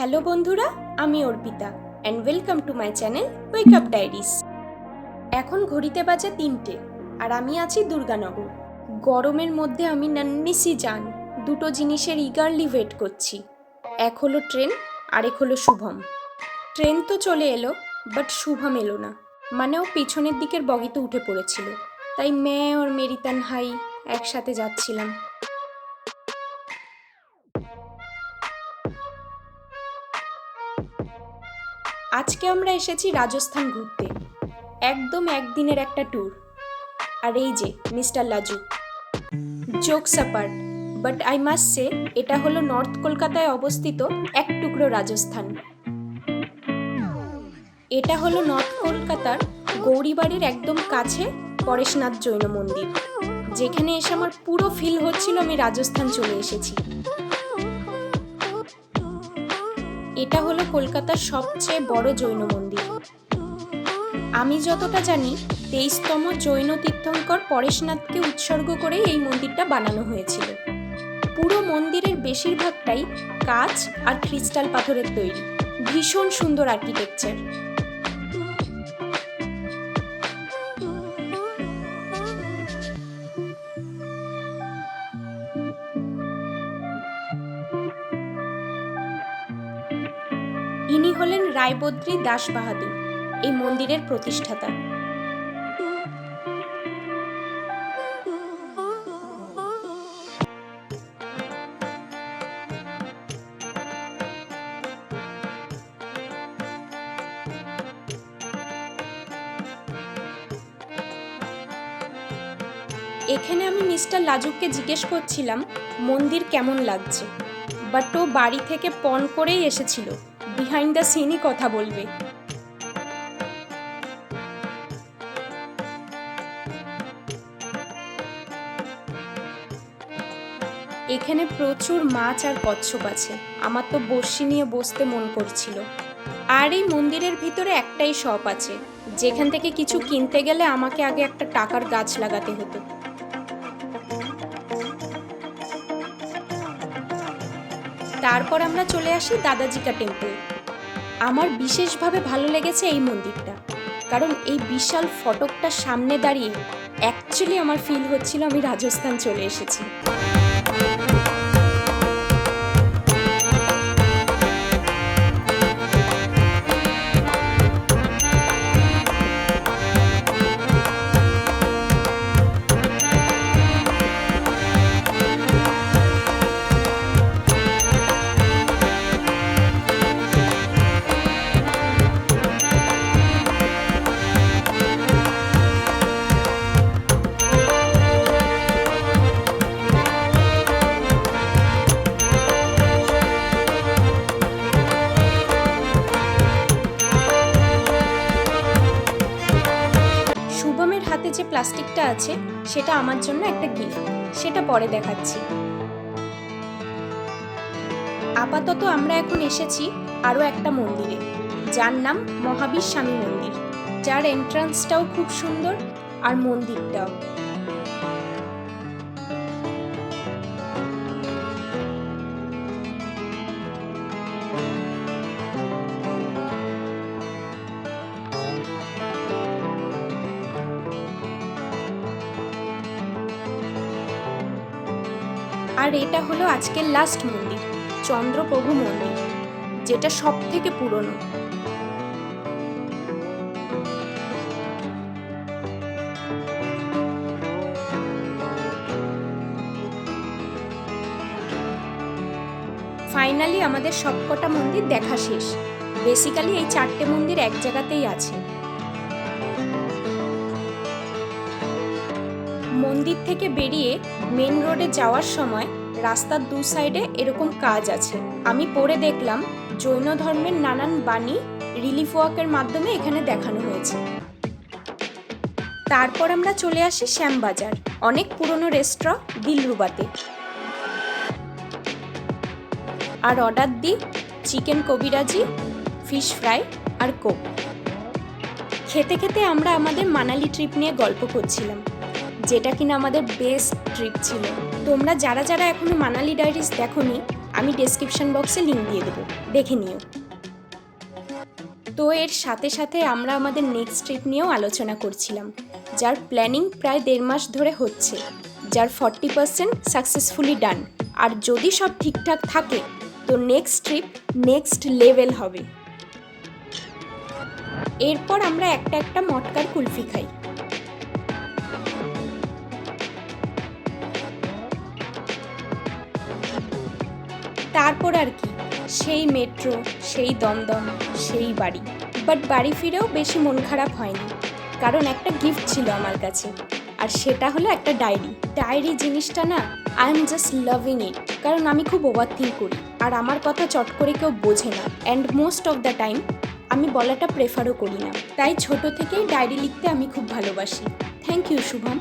Hello বন্ধুরা, আমি Arpita and welcome to my channel wake up diaries এখন ঘড়িতে বাজে তিনটে, আর আমি আছি দুর্গানগর। গরমের মধ্যে আমি নান্নিসি যান, দুটো জিনিসের ইগারলি ওয়েট করছি, এক হলো ট্রেন, আরেক হলো শুভম। ট্রেন তো চলে এলো বাট শুভম এলো না মানে ও পিছনের দিকের বগিতে উঠে পড়েছিল, তাই মেয়ে ওর মেরি হাই একসাথে যাচ্ছিলাম। আজকে আমরা এসেছি রাজস্থান ঘুরতে। একদম একদিনের একটা ট্যুর আর এই যে, mister Laju. Jokes apart but I must say এটা হলো নর্থ কলকাতায় অবস্থিত এক টুকরো রাজস্থান। এটা হলো নর্থ কলকাতার গৌরীবাড়ির একদম কাছে পরেশনাথ জৈন মন্দির। যেখানে এসে আমার পুরো ফিল হচ্ছিল আমি রাজস্থান চলে এসেছি। এটা হলো কলকাতার সবচেয়ে বড় জৈন মন্দির। আমি যতটা জানি, তেইশতম জৈন তীর্থঙ্কর পরেশনাথকে উৎসর্গ করে এই মন্দিরটা বানানো হয়েছিল। পুরো মন্দিরের বেশিরভাগটাই কাচ আর ক্রিস্টাল পাথরের তৈরি। ভীষণ সুন্দর আর্কিটেকচার ইনি হলেন রায়বদ্রী দাস বাহাদুর এই মন্দিরের প্রতিষ্ঠাতা। এখানে আমি মিস্টার লাজুককে জিজ্ঞেস করছিলাম, মন্দির কেমন লাগছে? বাট ও বাড়ি থেকে পণ করেই এসেছিল। বিহাইন্ড দ্য সিনই কথা বলবে। এখানে প্রচুর মাছ আর কচ্ছপ আছে। আমার তো বর্ষি নিয়ে বসতে মন করছিল। আর এই মন্দিরের ভিতরে একটাই শপ আছে। যেখান থেকে কিছু কিনতে গেলে আমাকে আগে একটা টাকার গাছ লাগাতে হতো। তারপর আমরা চলে আসি দাদাজিকা টেম্পল আমার বিশেষভাবে ভালো লেগেছে এই মন্দিরটা। কারণ এই বিশাল ফটকটার সামনে দাঁড়িয়ে অ্যাকচুয়ালি আমার ফিল হচ্ছিল আমি রাজস্থান চলে এসেছি। শুভমের হাতে যে প্লাস্টিকটা আছে, সেটা আমার জন্য একটা গিফট সেটা পরে দেখাচ্ছি। আপাতত আমরা এখন এসেছি আরও একটা মন্দিরে। যার নাম মহাবীর স্বামী মন্দির। যার এন্ট্রান্সটাও খুব সুন্দর আর মন্দিরটাও। আর এটা হলো আজকের লাস্ট মন্দির, চন্দ্রপ্রভু মন্দির, যেটা সব থেকে পুরনো। ফাইনালি আমাদের সবকটা মন্দির দেখা শেষ। বেসিক্যালি এই চারটে মন্দির এক জায়গাতেই আছে। মন্দির থেকে বেরিয়ে মেন রোডে যাওয়ার সময় রাস্তার দু সাইডে এরকম কাজ আছে। আমি পড়ে দেখলাম জৈন ধর্মের নানান বাণী রিলিফ ওয়ার্কের মাধ্যমে এখানে দেখানো হয়েছে। তারপর আমরা চলে আসি শ্যামবাজার, অনেক পুরনো রেস্টুরাঁ দিলরুবাতে। আর অর্ডার দিই চিকেন কবিরাজি ফিশ ফ্রাই আর কোক খেতে খেতে আমরা আমাদের মানালি ট্রিপ নিয়ে গল্প করছিলাম। যেটা কিনা আমাদের বেস্ট ট্রিপ ছিল। তোমরা যারা যারা এখনও মানালি ডায়েরিস দেখোনি, আমি ডেসক্রিপশন বক্সে লিঙ্ক দিয়ে দেবো। দেখে নিও। তো এর সাথে সাথে আমরা আমাদের নেক্সট ট্রিপ নিয়েও আলোচনা করছিলাম, যার প্ল্যানিং প্রায় দেড় মাস ধরে হচ্ছে, যার ফর্টি পার্সেন্ট সাকসেসফুলি ডান আর যদি সব ঠিকঠাক থাকে, তো নেক্সট ট্রিপ নেক্সট লেভেল হবে। এরপর আমরা একটা একটা মটকার কুলফি খাই। তারপর আর কি? সেই মেট্রো, সেই দমদম, সেই বাড়ি। বাট বাড়ি ফিরেও বেশি মন খারাপ হয়নি। কারণ একটা গিফট ছিল আমার কাছে। আর সেটা হলো একটা ডায়েরি। ডায়েরি জিনিসটা না I am just loving it কারণ আমি খুব ওভার থিঙ্ক করি। আর আমার কথা চট করে কেউ বোঝে না। And most of the time আমি বলাটা প্রেফারও করি না। তাই ছোট থেকেই ডায়েরি লিখতে আমি খুব ভালোবাসি। Thank you Shubham.